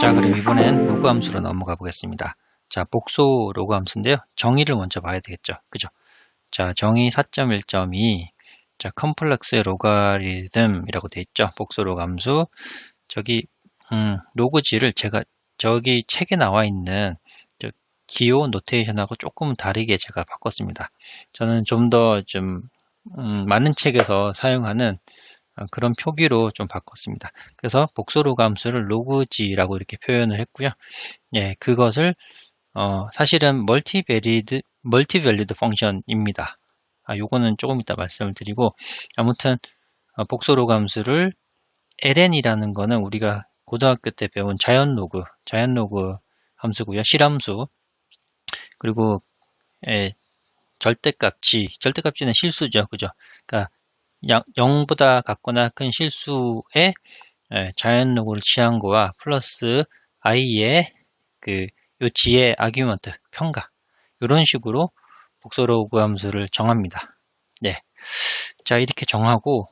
자 그럼 이번엔 로그 함수로 넘어가 보겠습니다. 자 복소 로그 함수인데요. 정의를 먼저 봐야 되겠죠. 그죠? 자 정의 4.1.2 자 컴플렉스 로가리즘이라고 되어 있죠. 복소 로그 함수. 저기 음, 로그지를 제가 저기 책에 나와 있는 기호 노테이션하고 조금 다르게 제가 바꿨습니다. 저는 좀 더좀 좀, 음, 많은 책에서 사용하는 어, 그런 표기로 좀 바꿨습니다. 그래서 복소로 감수를 로그지라고 이렇게 표현을 했고요. 예, 그것을 어, 사실은 멀티베리드 멀티밸리드 펑션입니다. 아, 요거는 조금 이따 말씀을 드리고 아무튼 어, 복소로 감수를 ln이라는 거는 우리가 고등학교 때 배운 자연 로그, 자연 로그 함수고요. 실함수. 그리고 예, 절대값 지, 절대값지는 실수죠. 그죠? 그러니까 0보다 같거나 큰 실수의 예, 자연 로그를 취한 거와 플러스 i의 그요 지의 아규먼트 평가 이런 식으로 복소 로그 함수를 정합니다. 네. 자, 이렇게 정하고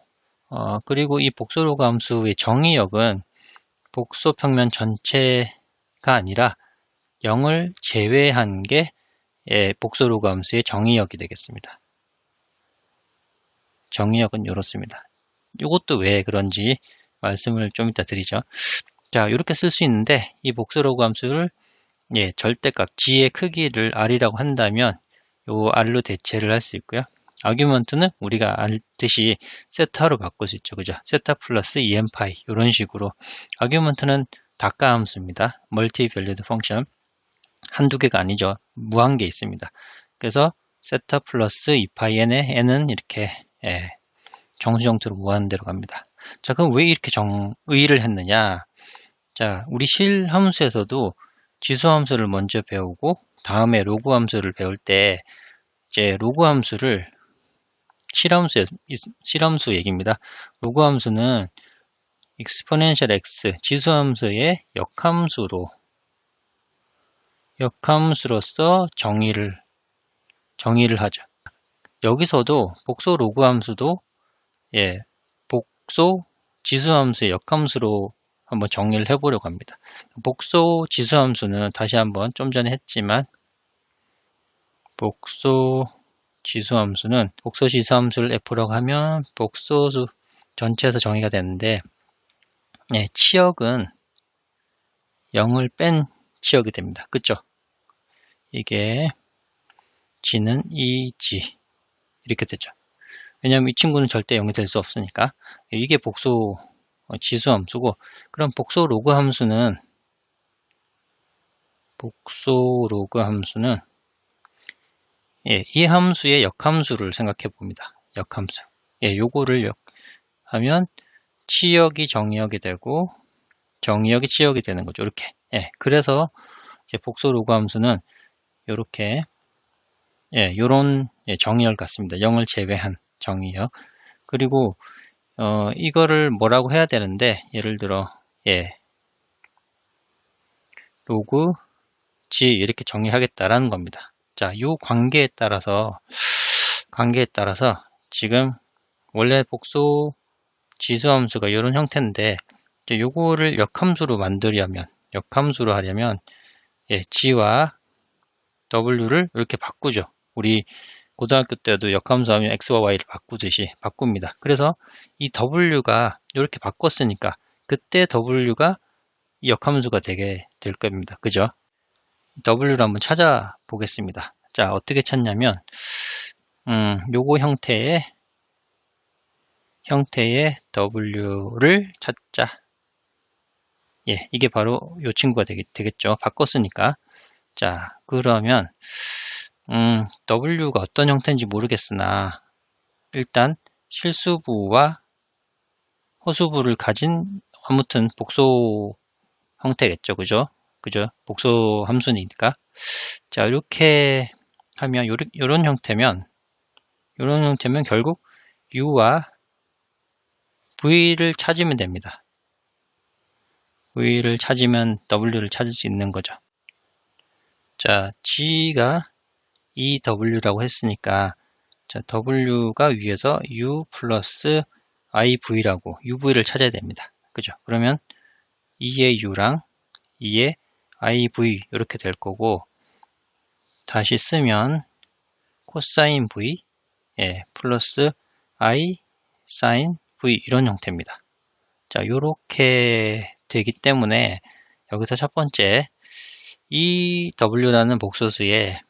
어, 그리고 이 복소 로그 함수의 정의역은 복소 평면 전체가 아니라 0을 제외한 게 예, 복소 로그 함수의 정의역이 되겠습니다. 정의역은 이렇습니다. 이것도 왜 그런지 말씀을 좀 이따 드리죠. 자, 이렇게 쓸 수 있는데 이 복소 로그 함수를 예, 절대값 g의 크기를 r이라고 한다면 요 r로 대체를 할 수 있고요. 아규먼트는 우리가 알듯이 세타로 바꿀 수 있죠. 그죠? 세타 플러스 en파이 이런 식으로 아규먼트는 다가 함수입니다. 멀티 밸리드 펑션 한두 개가 아니죠. 무한 개 있습니다. 그래서 세타 플러스 2파이 n에 n은 이렇게 예, 정수정토로 무한대로 갑니다. 자 그럼 왜 이렇게 정의를 했느냐 자 우리 실 함수에서도 지수 함수를 먼저 배우고 다음에 로그 함수를 배울 때 이제 로그 함수를 실함수 실함수 얘기입니다. 로그 함수는 exponential x 지수 함수의 역함수로 역함수로서 정의를 정의를 하죠. 여기서도 복소 로그 함수도 예, 복소 지수 함수의 역함수로 한번 정리를 해보려고 합니다. 복소 지수 함수는 다시 한번 좀 전에 했지만 복소 지수 함수는 복소 지수 함수를 f라고 하면 복소수 전체에서 정의가 되는데 예, 치역은 0을 뺀 치역이 됩니다. 그쵸? 이게 g는 2g 이렇게 되죠. 왜냐하면 이 친구는 절대 0이 될 수 없으니까 이게 복소 지수 함수고 그럼 복소 로그 함수는 복소 로그 함수는 예, 이 함수의 역함수를 생각해 봅니다. 역함수. 예, 요거를 역 하면 치역이 정의역이 되고 정의역이 치역이 되는 거죠. 이렇게. 예, 그래서 복소 로그 함수는 이렇게 예, 요런 예, 정의역 같습니다. 0을 제외한 정의역. 그리고 어, 이거를 뭐라고 해야 되는데 예를 들어 예, 로그 g 이렇게 정의하겠다라는 겁니다. 자, 요 관계에 따라서 관계에 따라서 지금 원래 복소 지수함수가 이런 형태인데 요거를 역함수로 만들려면 역함수로 하려면 예, g와 w를 이렇게 바꾸죠. 우리 고등학교 때도 역함수 하면 x와 y를 바꾸듯이 바꿉니다. 그래서 이 w가 이렇게 바꿨으니까 그때 w가 역함수가 되게 될 겁니다. 그죠? w를 한번 찾아보겠습니다. 자, 어떻게 찾냐면 음, 요거 형태의 형태의 w를 찾자. 예, 이게 바로 요 친구가 되겠, 되겠죠. 바꿨으니까. 자, 그러면 음, W가 어떤 형태인지 모르겠으나 일단 실수부와 허수부를 가진 아무튼 복소 형태겠죠. 그죠? 그죠? 복소 함수니까. 자, 이렇게 하면 요런 형태면 요런 형태면 결국 u와 v를 찾으면 됩니다. v를 찾으면 w를 찾을 수 있는 거죠. 자, g가 EW라고 했으니까 자, W가 위에서 U 플러스 IV라고 UV를 찾아야 됩니다. 그죠? 그러면 2의 U랑 2에 iv 이렇게 될 거고 다시 쓰면 코사인 v 예, 플러스 i 사인 v 이런 형태입니다. 자, 요렇게 되기 때문에 여기서 첫 번째 이 w라는 복소수의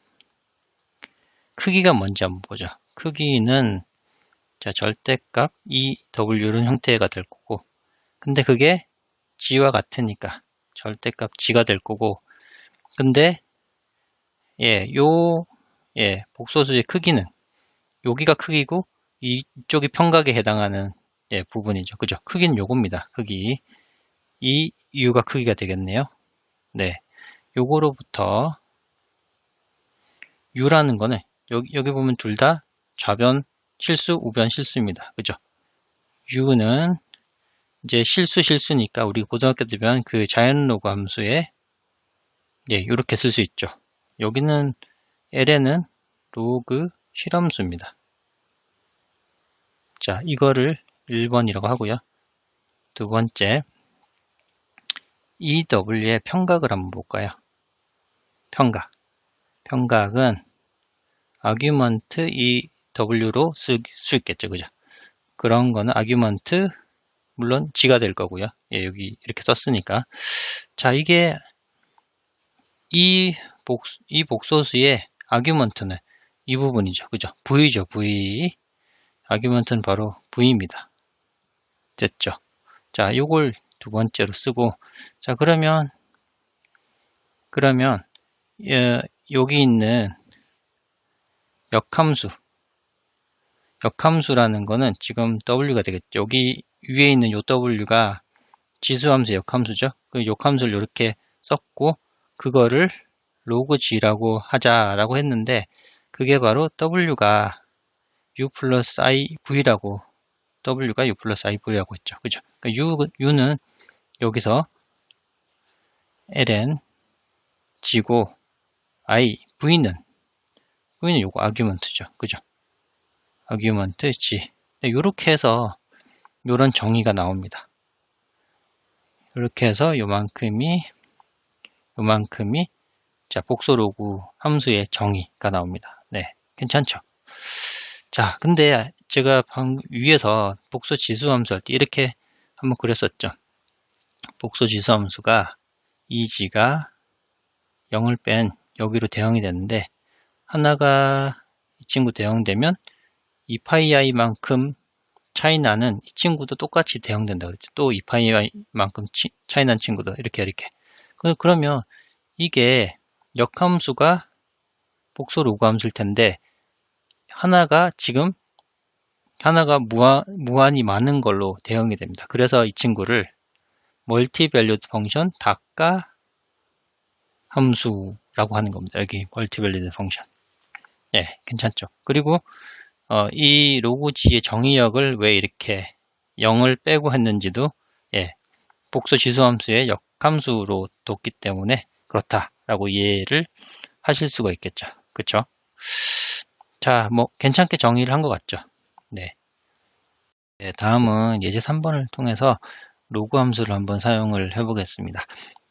크기가 뭔지 한번 보죠. 크기는 자, 절대값 이 w는 형태가 될 거고 근데 그게 g와 같으니까 절대값 g가 될 거고 근데 예, 요 예, 복소수의 크기는 여기가 크기고 이쪽이 평각에 해당하는 예, 부분이죠. 그죠? 크기는 요겁니다. 크기. 이 U가 크기가 되겠네요. 네. 요거로부터 U라는 거는 여기, 여기 보면 둘 다 좌변 실수, 우변 실수입니다. 그죠? U는 이제 실수 실수니까 우리 고등학교 때 배운 그 자연 로그 함수에 예, 이렇게 쓸 수 있죠. 여기는 L에는 로그 실함수입니다. 자, 이거를 1번이라고 하고요. 두 번째, EW의 평각을 한번 볼까요? 평각. 평각은 아규먼트 EW로 쓸 수 있겠죠. 그죠? 그런 거는 아규먼트 물론 G가 될 거고요. 예, 여기 이렇게 썼으니까. 자, 이게 이, 복, 이 복소수의 아규먼트는 이 부분이죠. 그죠? V죠. V. 아규먼트는 바로 V입니다. 됐죠? 자, 요걸 두 번째로 쓰고 자, 그러면 그러면 예, 여기 있는 역함수 역함수라는 거는 지금 W가 되겠죠. 여기 위에 있는 요 W가 지수함수 역함수죠. 그 역함수를 이렇게 썼고 그거를 로그 G라고 하자라고 했는데 그게 바로 W가 U 플러스 I V라고 W가 U 플러스 I V라고 했죠. 그죠? 그러니까 U, U는 여기서 ln G고 I, V는 V는 요거 아규먼트죠. 그죠? 아규먼트 G. 이렇게 해서 이런 정의가 나옵니다. 이렇게 해서 요만큼이 요만큼이 자 복소 로그 함수의 정의가 나옵니다. 네, 괜찮죠? 자, 근데 제가 방 위에서 복소 지수 함수 할 때 이렇게 한번 그렸었죠. 복소 지수 함수가 2g가 0을 뺀 여기로 대응이 되는데 하나가 이 친구 대응되면 2파이i만큼 차이 나는 이 친구도 똑같이 대응된다 그랬죠. 또 2파이만큼 차이 난 친구도 이렇게 이렇게. 그러면 이게 역함수가 복소 로그 함수일 텐데 하나가 지금 하나가 무한, 무한히 많은 걸로 대응이 됩니다. 그래서 이 친구를 멀티 밸류드 펑션 닭가 함수라고 하는 겁니다. 여기 멀티 밸류드 펑션. 네, 괜찮죠. 그리고 어, 이 로그지의 정의역을 왜 이렇게 0을 빼고 했는지도 예, 복수 지수 함수의 역함수로 뒀기 때문에 그렇다라고 이해를 하실 수가 있겠죠. 그렇죠? 자, 뭐 괜찮게 정의를 한 것 같죠. 네. 네. 다음은 예제 3번을 통해서 로그 함수를 한번 사용을 해 보겠습니다.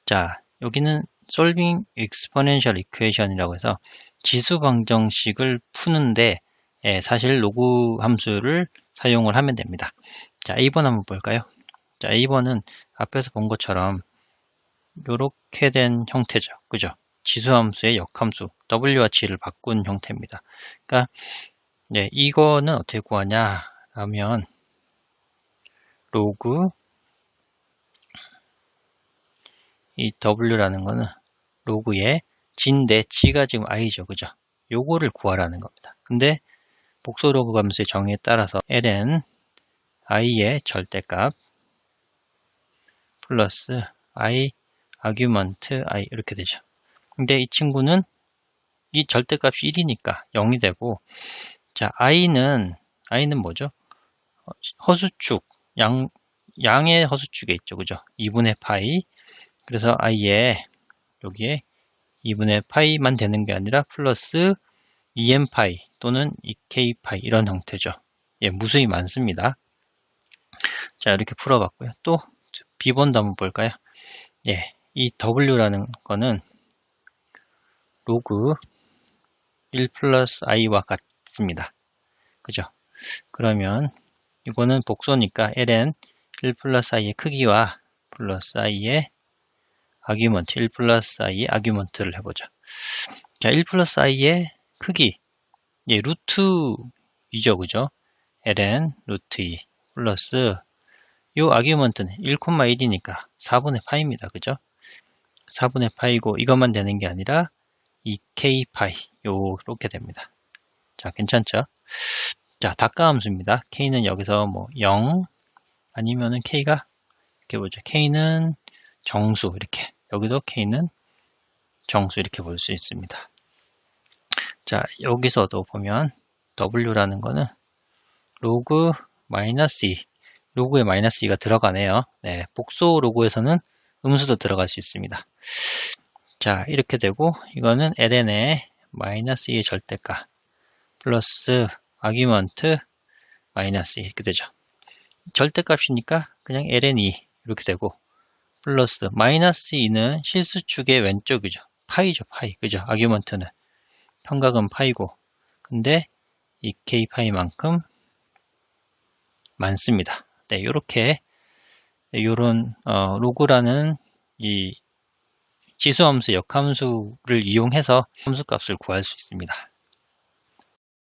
자, 여기는 solving exponential equation이라고 해서 지수 방정식을 푸는데 예, 사실 로그 함수를 사용을 하면 됩니다. 자, A번 한번 볼까요? 자, A번은 앞에서 본 것처럼 이렇게 된 형태죠. 그죠? 지수함수의 역함수 W와 G를 바꾼 형태입니다. 그러니까 네, 이거는 어떻게 구하냐 하면 로그 이 W라는 거는 로그의 진대 G가 지금 I죠. 그죠? 요거를 구하라는 겁니다. 근데 복소 로그 감수의 정의에 따라서 ln i의 절대값 플러스 i 아규먼트 i 이렇게 되죠. 근데 이 친구는 이 절대값이 1이니까 0이 되고 자 i는 i는 뭐죠? 허수축 양 양의 허수축에 있죠. 그죠? 2분의 파이 그래서 i에 여기에 2분의 파이만 되는 게 아니라 플러스 2m 파이 또는 2k 파이 이런 형태죠. 예, 무수히 많습니다. 자, 이렇게 풀어봤고요. 또 B번도 한번 볼까요? 예, 이 w라는 거는 로그 1 플러스 i와 같습니다. 그죠? 그러면 이거는 복소니까 ln 1 플러스 i의 크기와 플러스 i의 아규먼트 1 플러스 i의 아규먼트를 해보죠. 자, 1 플러스 i의 크기 예, 루트 2죠, 그죠? ln 루트 2 플러스 요 아규먼트는 1,1이니까 4분의 파입니다. 그죠? 4분의 파이고 이것만 되는 게 아니라 2k 파이 요렇게 됩니다. 자, 괜찮죠? 자, 닭가함수입니다. k는 여기서 뭐 0 아니면은 k가 이렇게 보죠. k는 정수 이렇게 여기도 k는 정수 이렇게 볼 수 있습니다. 자, 여기서도 보면 w라는 거는 로그 마이너스 2 로그에 마이너스 2가 들어가네요. 네, 복소 로그에서는 음수도 들어갈 수 있습니다. 자, 이렇게 되고 이거는 ln의 마이너스 2의 절대가 플러스 아규먼트 마이너스 2 이렇게 되죠. 절대값이니까 그냥 ln2 이렇게 되고 플러스 마이너스 2는 실수축의 왼쪽이죠. 파이죠, 파이. 그죠? 아규먼트는 평각은 파이고 근데 이 k 파이만큼 많습니다. 네, 요렇게 요런 어, 로그라는 이 지수함수 역함수를 이용해서 함수값을 구할 수 있습니다.